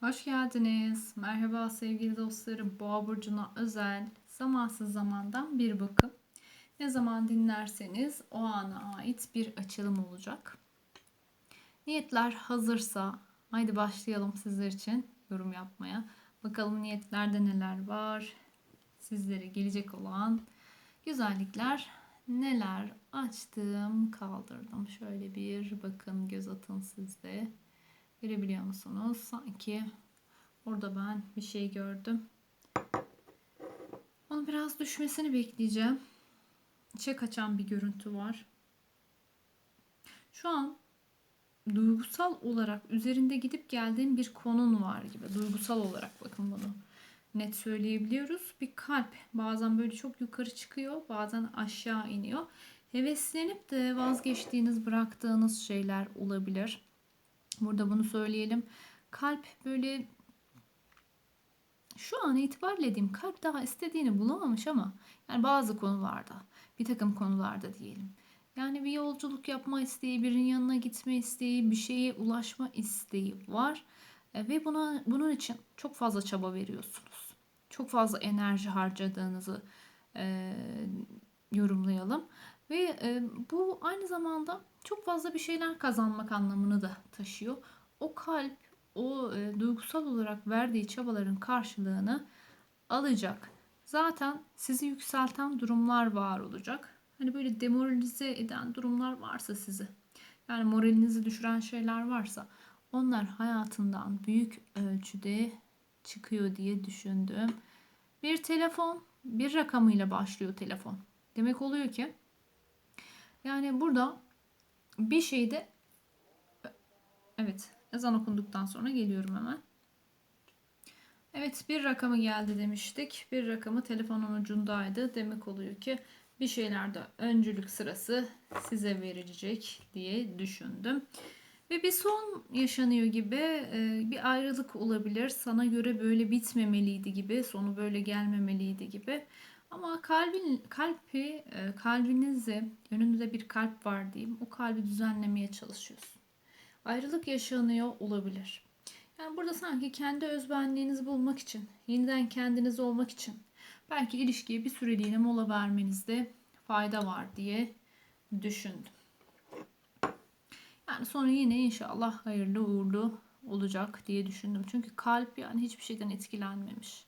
Hoş geldiniz. Merhaba sevgili dostlarım. Boğa burcuna özel zamansız zamandan bir bakım. Ne zaman dinlerseniz o ana ait bir açılım olacak. Niyetler hazırsa haydi başlayalım sizler için yorum yapmaya. Bakalım niyetlerde neler var. Sizlere gelecek olan güzellikler neler açtım kaldırdım. Şöyle bir bakın göz atın sizde. Görebiliyor musunuz? Sanki orada ben bir şey gördüm. Onun biraz düşmesini bekleyeceğim. İçe kaçan bir görüntü var. Şu an duygusal olarak üzerinde gidip geldiğim bir konun var gibi. Duygusal olarak bakın bunu net söyleyebiliyoruz. Bir kalp bazen böyle çok yukarı çıkıyor, bazen aşağı iniyor. Heveslenip de vazgeçtiğiniz, bıraktığınız şeyler olabilir. Burada bunu söyleyelim. Kalp böyle şu an itibariyle diyeyim kalp daha istediğini bulamamış ama yani bazı konularda bir takım konularda diyelim. Yani bir yolculuk yapma isteği, birinin yanına gitme isteği, bir şeye ulaşma isteği var. E, ve buna bunun için çok fazla çaba veriyorsunuz. Çok fazla enerji harcadığınızı e, yorumlayalım. Ve e, bu aynı zamanda çok fazla bir şeyler kazanmak anlamını da taşıyor. O kalp o e, duygusal olarak verdiği çabaların karşılığını alacak. Zaten sizi yükselten durumlar var olacak. Hani böyle demoralize eden durumlar varsa sizi, yani moralinizi düşüren şeyler varsa onlar hayatından büyük ölçüde çıkıyor diye düşündüm. Bir telefon, bir rakamıyla başlıyor telefon. Demek oluyor ki yani burada bir şeyde evet ezan okunduktan sonra geliyorum hemen. Evet bir rakamı geldi demiştik. Bir rakamı telefonun ucundaydı. Demek oluyor ki bir şeylerde öncülük sırası size verilecek diye düşündüm. Ve bir son yaşanıyor gibi e, bir ayrılık olabilir. Sana göre böyle bitmemeliydi gibi, sonu böyle gelmemeliydi gibi. Ama kalbin kalbi e, kalbinizi önünde bir kalp var diyeyim. O kalbi düzenlemeye çalışıyorsun. Ayrılık yaşanıyor olabilir. Yani burada sanki kendi özbenliğinizi bulmak için, yeniden kendiniz olmak için belki ilişkiye bir süreliğine mola vermenizde fayda var diye düşündüm. Yani sonra yine inşallah hayırlı uğurlu olacak diye düşündüm. Çünkü kalp yani hiçbir şeyden etkilenmemiş.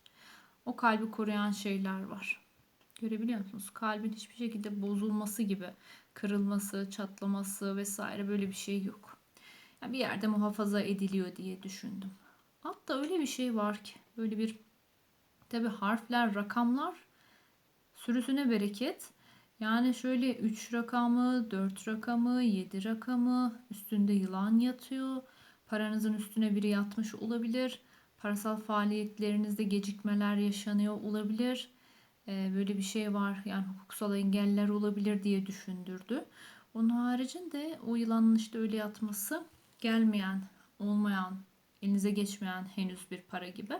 O kalbi koruyan şeyler var. Görebiliyor musunuz? Kalbin hiçbir şekilde bozulması gibi, kırılması, çatlaması vesaire böyle bir şey yok. Yani bir yerde muhafaza ediliyor diye düşündüm. Hatta öyle bir şey var ki böyle bir tabi harfler, rakamlar sürüsüne bereket. Yani şöyle 3 rakamı, 4 rakamı, 7 rakamı üstünde yılan yatıyor. Paranızın üstüne biri yatmış olabilir. Parasal faaliyetlerinizde gecikmeler yaşanıyor olabilir böyle bir şey var yani hukuksal engeller olabilir diye düşündürdü. Onun haricinde o yılanın işte öyle yatması gelmeyen, olmayan, elinize geçmeyen henüz bir para gibi.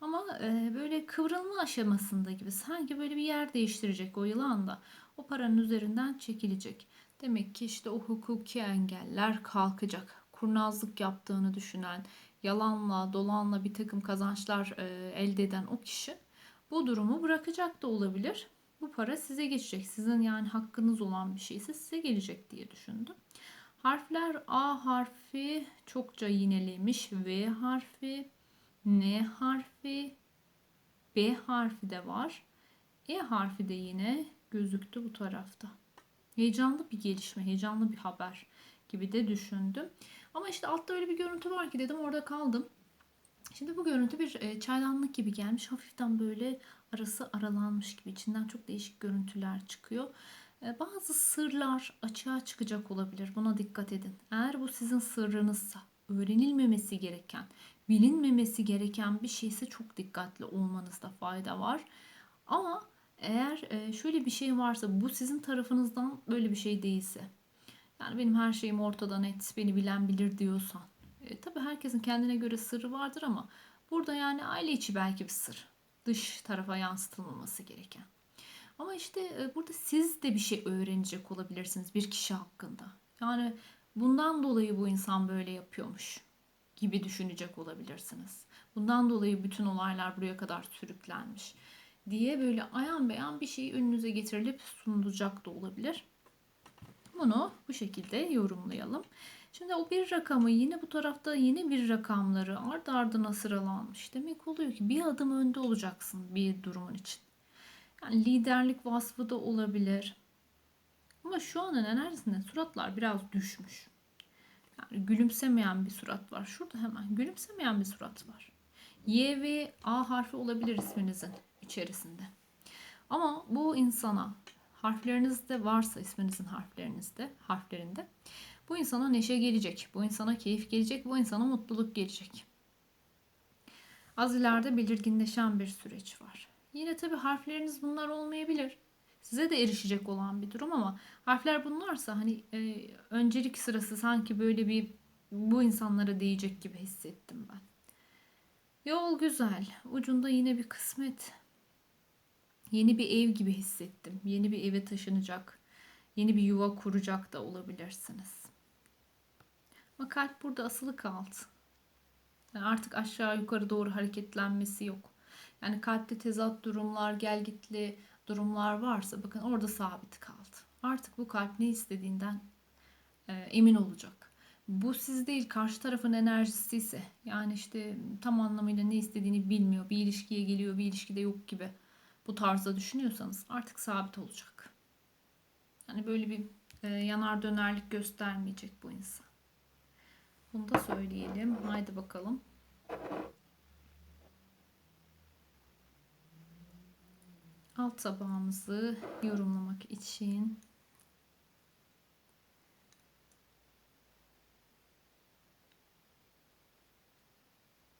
Ama e, böyle kıvrılma aşamasında gibi sanki böyle bir yer değiştirecek o yılan da o paranın üzerinden çekilecek. Demek ki işte o hukuki engeller kalkacak. Kurnazlık yaptığını düşünen, yalanla, dolanla bir takım kazançlar e, elde eden o kişi bu durumu bırakacak da olabilir. Bu para size geçecek. Sizin yani hakkınız olan bir şeyse size gelecek diye düşündüm. Harfler A harfi çokça yinelemiş. V harfi, N harfi, B harfi de var. E harfi de yine gözüktü bu tarafta. Heyecanlı bir gelişme, heyecanlı bir haber gibi de düşündüm. Ama işte altta öyle bir görüntü var ki dedim orada kaldım. Şimdi bu görüntü bir e, çaydanlık gibi gelmiş. Hafiften böyle arası aralanmış gibi. içinden çok değişik görüntüler çıkıyor. E, bazı sırlar açığa çıkacak olabilir. Buna dikkat edin. Eğer bu sizin sırrınızsa, öğrenilmemesi gereken, bilinmemesi gereken bir şeyse çok dikkatli olmanızda fayda var. Ama eğer e, şöyle bir şey varsa bu sizin tarafınızdan böyle bir şey değilse yani benim her şeyim ortada net beni bilen bilir diyorsan e, tabii herkesin kendine göre sırrı vardır ama burada yani aile içi belki bir sır. Dış tarafa yansıtılmaması gereken. Ama işte e, burada siz de bir şey öğrenecek olabilirsiniz bir kişi hakkında. Yani bundan dolayı bu insan böyle yapıyormuş gibi düşünecek olabilirsiniz. Bundan dolayı bütün olaylar buraya kadar sürüklenmiş diye böyle ayan beyan bir şey önünüze getirilip sunulacak da olabilir. Bunu bu şekilde yorumlayalım. Şimdi o bir rakamı yine bu tarafta yeni bir rakamları ard ardına sıralanmış. Demek oluyor ki bir adım önde olacaksın bir durumun için. Yani liderlik vasfı da olabilir. Ama şu anın enerjisinde suratlar biraz düşmüş. Yani gülümsemeyen bir surat var. Şurada hemen gülümsemeyen bir surat var. Y ve A harfi olabilir isminizin içerisinde. Ama bu insana harflerinizde varsa isminizin harflerinizde, harflerinde bu insana neşe gelecek, bu insana keyif gelecek, bu insana mutluluk gelecek. Az ileride belirginleşen bir süreç var. Yine tabi harfleriniz bunlar olmayabilir. Size de erişecek olan bir durum ama harfler bunlarsa hani e, öncelik sırası sanki böyle bir bu insanlara değecek gibi hissettim ben. Yol güzel. Ucunda yine bir kısmet. Yeni bir ev gibi hissettim. Yeni bir eve taşınacak. Yeni bir yuva kuracak da olabilirsiniz. Ama kalp burada asılı kaldı. Yani artık aşağı yukarı doğru hareketlenmesi yok. Yani kalpte tezat durumlar, gelgitli durumlar varsa bakın orada sabit kaldı. Artık bu kalp ne istediğinden e, emin olacak. Bu siz değil karşı tarafın enerjisi ise yani işte tam anlamıyla ne istediğini bilmiyor. Bir ilişkiye geliyor bir ilişkide yok gibi bu tarzda düşünüyorsanız artık sabit olacak. Yani böyle bir e, yanar dönerlik göstermeyecek bu insan. Bunu da söyleyelim. Haydi bakalım. alt tabağımızı yorumlamak için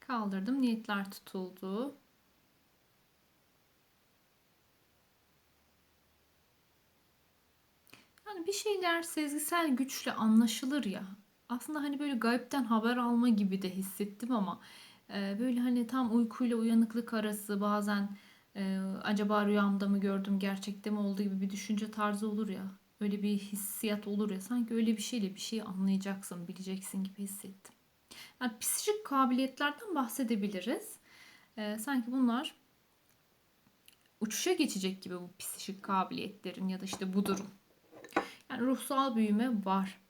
kaldırdım. Niyetler tutuldu. Yani bir şeyler sezgisel güçle anlaşılır ya. Aslında hani böyle gayipten haber alma gibi de hissettim ama e, böyle hani tam uykuyla uyanıklık arası bazen e, acaba rüyamda mı gördüm gerçekte mi olduğu gibi bir düşünce tarzı olur ya. Öyle bir hissiyat olur ya sanki öyle bir şeyle bir şey anlayacaksın, bileceksin gibi hissettim. Yani psikolojik kabiliyetlerden bahsedebiliriz. E, sanki bunlar uçuşa geçecek gibi bu psikolojik kabiliyetlerin ya da işte bu durum. Yani ruhsal büyüme var.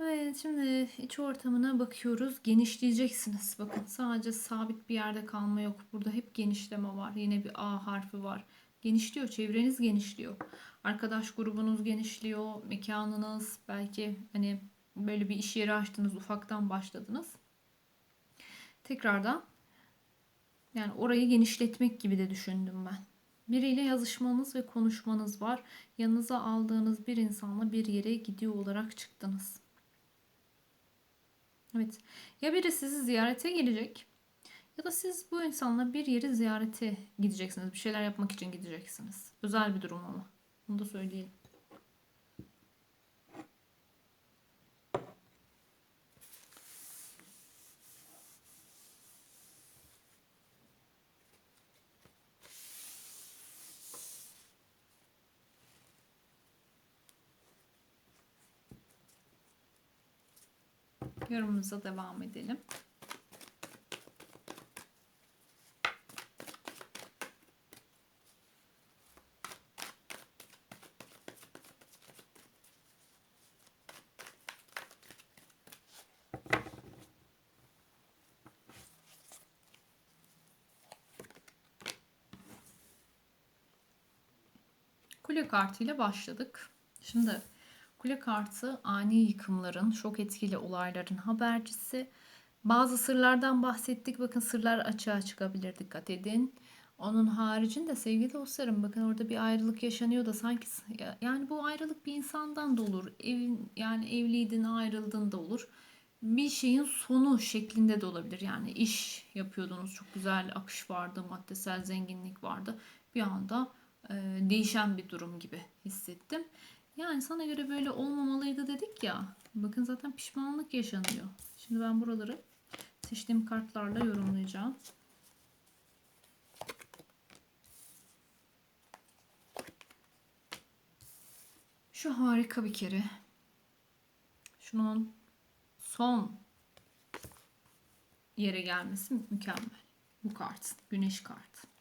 Evet şimdi iç ortamına bakıyoruz. Genişleyeceksiniz. Bakın sadece sabit bir yerde kalma yok. Burada hep genişleme var. Yine bir A harfi var. Genişliyor. Çevreniz genişliyor. Arkadaş grubunuz genişliyor. Mekanınız belki hani böyle bir iş yeri açtınız. Ufaktan başladınız. Tekrardan yani orayı genişletmek gibi de düşündüm ben. Biriyle yazışmanız ve konuşmanız var. Yanınıza aldığınız bir insanla bir yere gidiyor olarak çıktınız. Evet. Ya biri sizi ziyarete gelecek ya da siz bu insanla bir yeri ziyarete gideceksiniz. Bir şeyler yapmak için gideceksiniz. Özel bir durum ama. Bunu da söyleyelim. Yorumumuza devam edelim. Kule kartıyla başladık. Şimdi Kule kartı ani yıkımların, şok etkili olayların habercisi. Bazı sırlardan bahsettik. Bakın sırlar açığa çıkabilir. Dikkat edin. Onun haricinde sevgili dostlarım bakın orada bir ayrılık yaşanıyor da sanki yani bu ayrılık bir insandan da olur. Evin yani evliydin ayrıldın da olur. Bir şeyin sonu şeklinde de olabilir. Yani iş yapıyordunuz çok güzel akış vardı, maddesel zenginlik vardı. Bir anda değişen bir durum gibi hissettim. Yani sana göre böyle olmamalıydı dedik ya. Bakın zaten pişmanlık yaşanıyor. Şimdi ben buraları seçtiğim kartlarla yorumlayacağım. Şu harika bir kere. Şunun son yere gelmesi mükemmel. Bu kart. Güneş kartı.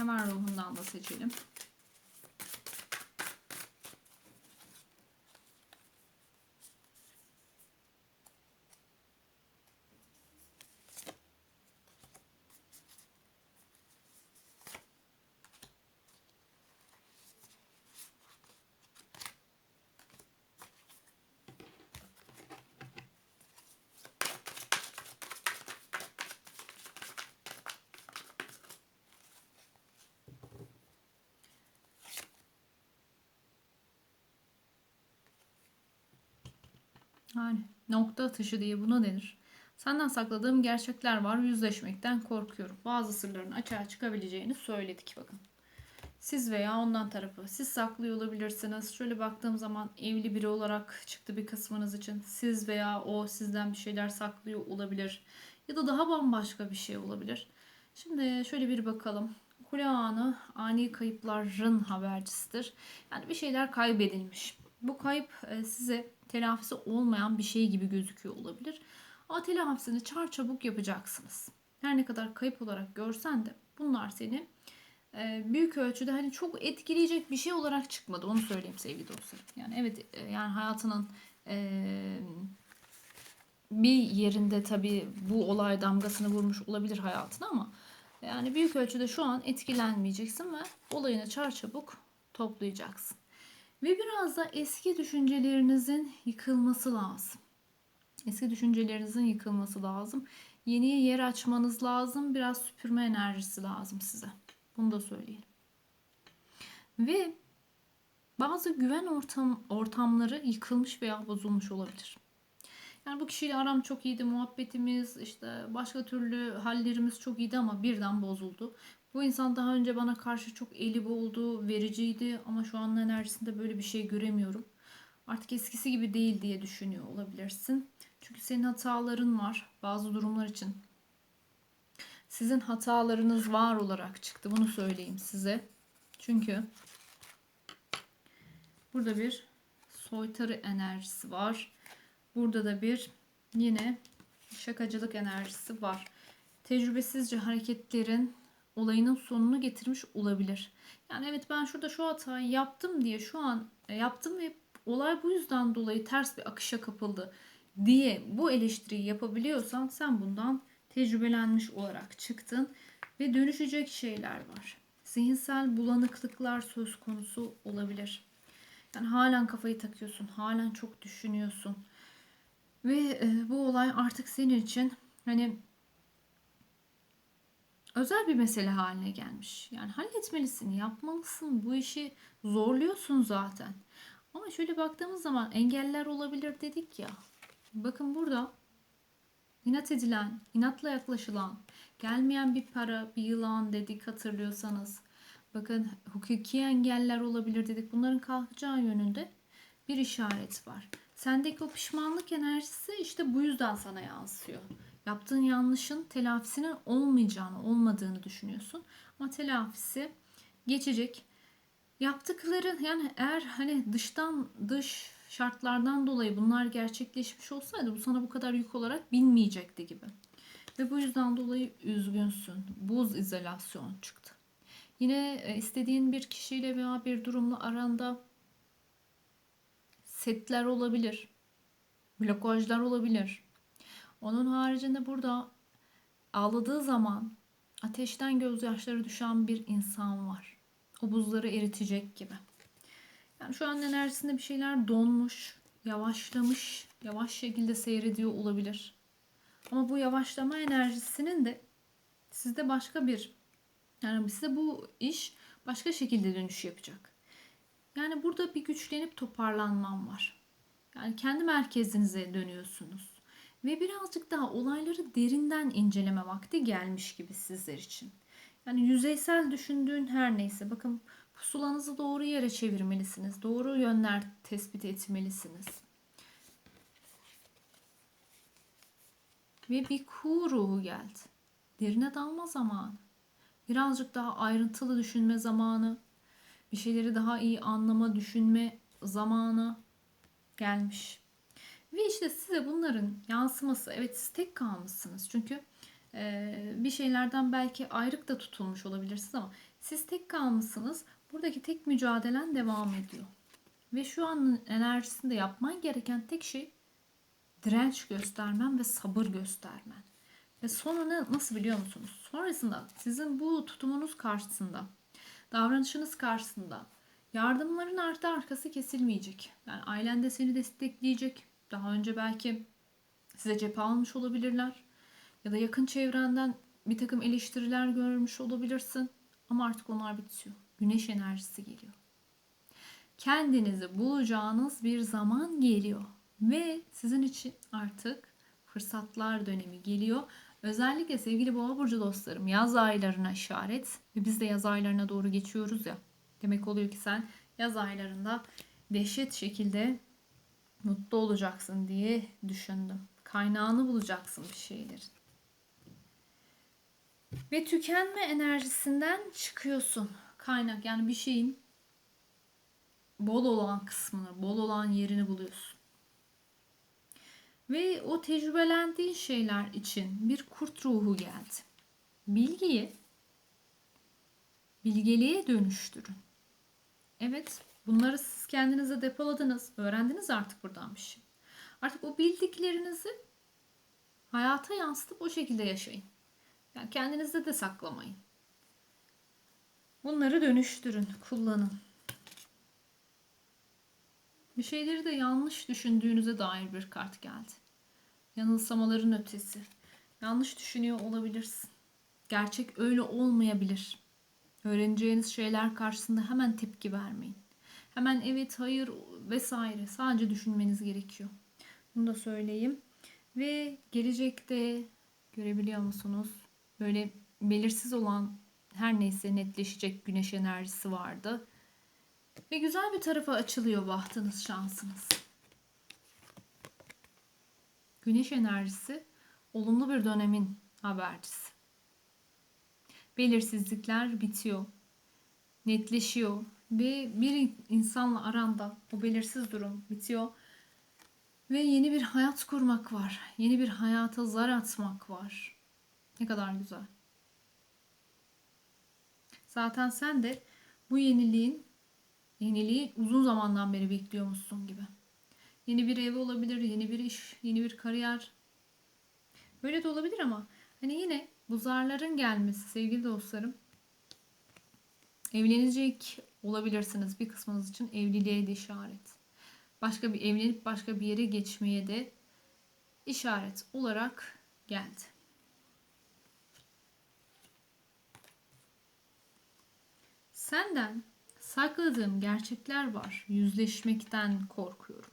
Hayvan ruhundan da seçelim. Yani nokta atışı diye buna denir. Senden sakladığım gerçekler var. Yüzleşmekten korkuyorum. Bazı sırların açığa çıkabileceğini söyledik bakın. Siz veya ondan tarafı. Siz saklıyor olabilirsiniz. Şöyle baktığım zaman evli biri olarak çıktı bir kısmınız için. Siz veya o sizden bir şeyler saklıyor olabilir. Ya da daha bambaşka bir şey olabilir. Şimdi şöyle bir bakalım. Kule anı ani kayıpların habercisidir. Yani bir şeyler kaybedilmiş. Bu kayıp e, size telafisi olmayan bir şey gibi gözüküyor olabilir. Ama telafisini çarçabuk yapacaksınız. Her ne kadar kayıp olarak görsen de bunlar seni e, büyük ölçüde hani çok etkileyecek bir şey olarak çıkmadı. Onu söyleyeyim sevgili dostlarım. Yani evet e, yani hayatının e, bir yerinde tabii bu olay damgasını vurmuş olabilir hayatına ama yani büyük ölçüde şu an etkilenmeyeceksin ve olayını çarçabuk toplayacaksın. Ve biraz da eski düşüncelerinizin yıkılması lazım. Eski düşüncelerinizin yıkılması lazım. Yeniye yer açmanız lazım. Biraz süpürme enerjisi lazım size. Bunu da söyleyelim. Ve bazı güven ortam ortamları yıkılmış veya bozulmuş olabilir. Yani bu kişiyle aram çok iyiydi, muhabbetimiz, işte başka türlü hallerimiz çok iyiydi ama birden bozuldu. Bu insan daha önce bana karşı çok eli boldu, vericiydi ama şu an enerjisinde böyle bir şey göremiyorum. Artık eskisi gibi değil diye düşünüyor olabilirsin. Çünkü senin hataların var bazı durumlar için. Sizin hatalarınız var olarak çıktı. Bunu söyleyeyim size. Çünkü burada bir soytarı enerjisi var. Burada da bir yine şakacılık enerjisi var. Tecrübesizce hareketlerin olayının sonunu getirmiş olabilir. Yani evet ben şurada şu hatayı yaptım diye şu an e, yaptım ve olay bu yüzden dolayı ters bir akışa kapıldı diye bu eleştiriyi yapabiliyorsan sen bundan tecrübelenmiş olarak çıktın ve dönüşecek şeyler var. Zihinsel bulanıklıklar söz konusu olabilir. Yani halen kafayı takıyorsun, halen çok düşünüyorsun. Ve e, bu olay artık senin için hani özel bir mesele haline gelmiş. Yani halletmelisin, yapmalısın. Bu işi zorluyorsun zaten. Ama şöyle baktığımız zaman engeller olabilir dedik ya. Bakın burada inat edilen, inatla yaklaşılan, gelmeyen bir para, bir yılan dedik hatırlıyorsanız. Bakın hukuki engeller olabilir dedik. Bunların kalkacağı yönünde bir işaret var. Sendeki o pişmanlık enerjisi işte bu yüzden sana yansıyor. Yaptığın yanlışın telafisinin olmayacağını, olmadığını düşünüyorsun. Ama telafisi geçecek. Yaptıkların yani eğer hani dıştan dış şartlardan dolayı bunlar gerçekleşmiş olsaydı bu sana bu kadar yük olarak binmeyecekti gibi. Ve bu yüzden dolayı üzgünsün. Buz izolasyon çıktı. Yine e, istediğin bir kişiyle veya bir durumla aranda setler olabilir. Blokajlar olabilir. Onun haricinde burada ağladığı zaman ateşten gözyaşları düşen bir insan var. O buzları eritecek gibi. Yani şu an enerjisinde bir şeyler donmuş, yavaşlamış, yavaş şekilde seyrediyor olabilir. Ama bu yavaşlama enerjisinin de sizde başka bir yani size bu iş başka şekilde dönüş yapacak. Yani burada bir güçlenip toparlanmam var. Yani kendi merkezinize dönüyorsunuz. Ve birazcık daha olayları derinden inceleme vakti gelmiş gibi sizler için. Yani yüzeysel düşündüğün her neyse bakın pusulanızı doğru yere çevirmelisiniz. Doğru yönler tespit etmelisiniz. Ve bir ku ruhu geldi. Derine dalma zamanı. Birazcık daha ayrıntılı düşünme zamanı. Bir şeyleri daha iyi anlama, düşünme zamanı gelmiş. Ve işte size bunların yansıması, evet siz tek kalmışsınız. Çünkü e, bir şeylerden belki ayrık da tutulmuş olabilirsiniz ama siz tek kalmışsınız. Buradaki tek mücadelen devam ediyor. Ve şu anın enerjisinde yapman gereken tek şey direnç göstermen ve sabır göstermen. Ve sonra ne, nasıl biliyor musunuz? Sonrasında sizin bu tutumunuz karşısında, davranışınız karşısında yardımların ardı arkası kesilmeyecek. Yani ailen de seni destekleyecek. Daha önce belki size cephe almış olabilirler. Ya da yakın çevrenden bir takım eleştiriler görmüş olabilirsin. Ama artık onlar bitiyor. Güneş enerjisi geliyor. Kendinizi bulacağınız bir zaman geliyor. Ve sizin için artık fırsatlar dönemi geliyor. Özellikle sevgili boğa burcu dostlarım yaz aylarına işaret ve biz de yaz aylarına doğru geçiyoruz ya. Demek oluyor ki sen yaz aylarında dehşet şekilde mutlu olacaksın diye düşündüm. Kaynağını bulacaksın bir şeylerin. Ve tükenme enerjisinden çıkıyorsun. Kaynak yani bir şeyin bol olan kısmını, bol olan yerini buluyorsun. Ve o tecrübelendiğin şeyler için bir kurt ruhu geldi. Bilgiyi bilgeliğe dönüştürün. Evet, bunları kendinize depoladınız, öğrendiniz artık buradan bir şey. Artık o bildiklerinizi hayata yansıtıp o şekilde yaşayın. Yani kendinizde de saklamayın. Bunları dönüştürün, kullanın. Bir şeyleri de yanlış düşündüğünüze dair bir kart geldi. Yanılsamaların ötesi. Yanlış düşünüyor olabilirsin. Gerçek öyle olmayabilir. Öğreneceğiniz şeyler karşısında hemen tepki vermeyin. Hemen evet, hayır vesaire. Sadece düşünmeniz gerekiyor. Bunu da söyleyeyim. Ve gelecekte görebiliyor musunuz? Böyle belirsiz olan her neyse netleşecek güneş enerjisi vardı. Ve güzel bir tarafa açılıyor bahtınız, şansınız. Güneş enerjisi olumlu bir dönemin habercisi. Belirsizlikler bitiyor. Netleşiyor ve bir insanla aranda o belirsiz durum bitiyor. Ve yeni bir hayat kurmak var. Yeni bir hayata zar atmak var. Ne kadar güzel. Zaten sen de bu yeniliğin yeniliği uzun zamandan beri bekliyormuşsun gibi. Yeni bir ev olabilir, yeni bir iş, yeni bir kariyer. Böyle de olabilir ama hani yine bu zarların gelmesi sevgili dostlarım. Evlenecek olabilirsiniz bir kısmınız için evliliğe de işaret. Başka bir evlenip başka bir yere geçmeye de işaret olarak geldi. Senden sakladığım gerçekler var. Yüzleşmekten korkuyorum.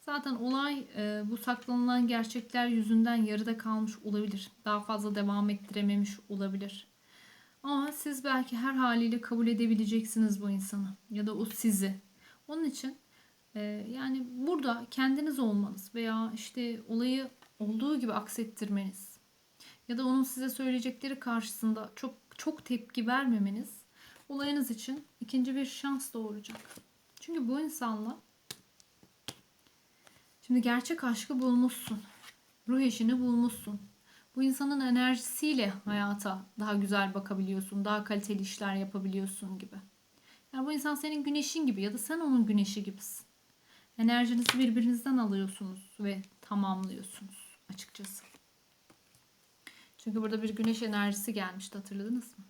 Zaten olay e, bu saklanılan gerçekler yüzünden yarıda kalmış olabilir. Daha fazla devam ettirememiş olabilir. Ama siz belki her haliyle kabul edebileceksiniz bu insanı ya da o sizi. Onun için Ee, yani burada kendiniz olmanız veya işte olayı olduğu gibi aksettirmeniz ya da onun size söyleyecekleri karşısında çok çok tepki vermemeniz olayınız için ikinci bir şans doğuracak. Çünkü bu insanla şimdi gerçek aşkı bulmuşsun. Ruh eşini bulmuşsun. Bu insanın enerjisiyle hayata daha güzel bakabiliyorsun, daha kaliteli işler yapabiliyorsun gibi. Yani bu insan senin güneşin gibi ya da sen onun güneşi gibisin. Enerjinizi birbirinizden alıyorsunuz ve tamamlıyorsunuz açıkçası. Çünkü burada bir güneş enerjisi gelmişti hatırladınız mı?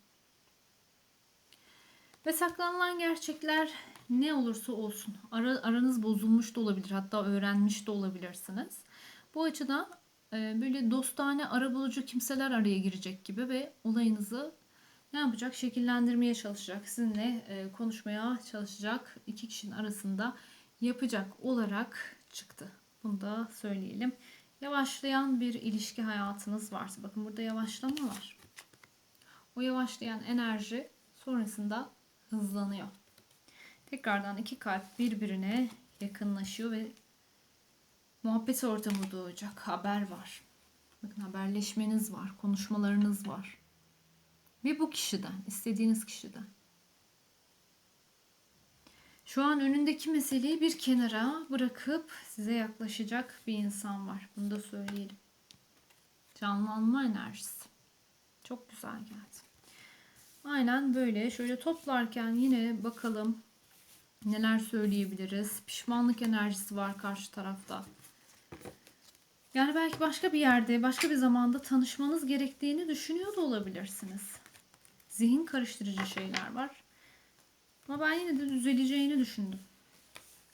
Ve saklanılan gerçekler ne olursa olsun ara, aranız bozulmuş da olabilir hatta öğrenmiş de olabilirsiniz. Bu açıdan böyle dostane arabulucu kimseler araya girecek gibi ve olayınızı ne yapacak? Şekillendirmeye çalışacak. Sizinle e, konuşmaya çalışacak iki kişinin arasında yapacak olarak çıktı. Bunu da söyleyelim. Yavaşlayan bir ilişki hayatınız varsa bakın burada yavaşlama var. O yavaşlayan enerji sonrasında hızlanıyor. Tekrardan iki kalp birbirine yakınlaşıyor ve muhabbet ortamı doğacak. Haber var. Bakın haberleşmeniz var, konuşmalarınız var. Ve bu kişiden, istediğiniz kişiden. Şu an önündeki meseleyi bir kenara bırakıp size yaklaşacak bir insan var. Bunu da söyleyelim. Canlanma enerjisi. Çok güzel geldi. Aynen böyle. Şöyle toplarken yine bakalım neler söyleyebiliriz. Pişmanlık enerjisi var karşı tarafta. Yani belki başka bir yerde, başka bir zamanda tanışmanız gerektiğini düşünüyor da olabilirsiniz. Zihin karıştırıcı şeyler var. Ama ben yine de düzeleceğini düşündüm.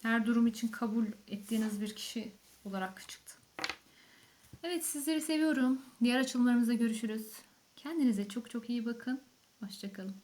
Her durum için kabul ettiğiniz bir kişi olarak çıktı. Evet sizleri seviyorum. Diğer açılımlarımızda görüşürüz. Kendinize çok çok iyi bakın. Hoşçakalın.